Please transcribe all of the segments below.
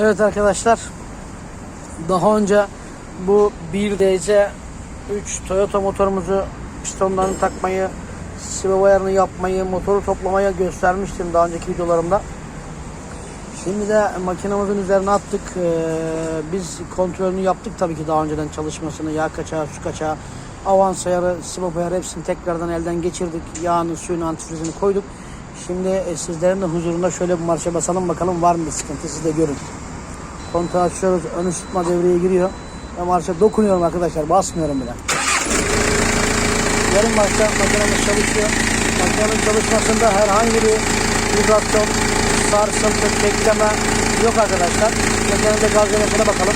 Evet arkadaşlar. Daha önce bu 1DC 3 Toyota motorumuzu pistonlarını takmayı, sıvı ayarını yapmayı, motoru toplamaya göstermiştim daha önceki videolarımda. Şimdi de makinamızın üzerine attık. Ee, biz kontrolünü yaptık tabii ki daha önceden çalışmasını. Yağ kaçağı, su kaçağı, avans ayarı, sıvı ayarı hepsini tekrardan elden geçirdik. Yağını, suyunu, antifrizini koyduk. Şimdi e, sizlerin de huzurunda şöyle bir marşa basalım bakalım var mı bir sıkıntı siz de görün. Kontağı açıyoruz. Ön ısıtma devreye giriyor. Ve marşa dokunuyorum arkadaşlar. Basmıyorum bile. Yarım marşa makinemiz çalışıyor. Makinenin çalışmasında herhangi bir vibrasyon, sarsıntı, tekleme yok arkadaşlar. Makinenin de gaz yönetine bakalım.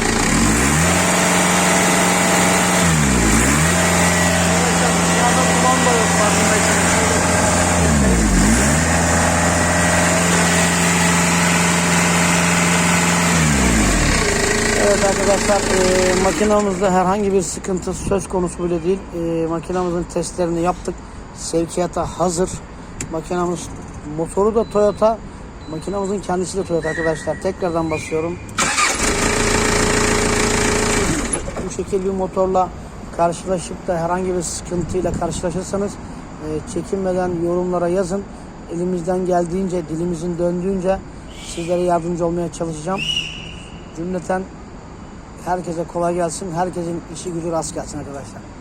Evet arkadaşlar e, makinamızda herhangi bir sıkıntı söz konusu bile değil. E, makinamızın testlerini yaptık. Sevkiyata hazır. Makinamız motoru da Toyota. Makinamızın kendisi de Toyota arkadaşlar. Tekrardan basıyorum. Bu şekil bir motorla karşılaşıp da herhangi bir sıkıntıyla karşılaşırsanız e, çekinmeden yorumlara yazın. Elimizden geldiğince, dilimizin döndüğünce sizlere yardımcı olmaya çalışacağım. Cümleten herkese kolay gelsin. Herkesin işi gücü rast gelsin arkadaşlar.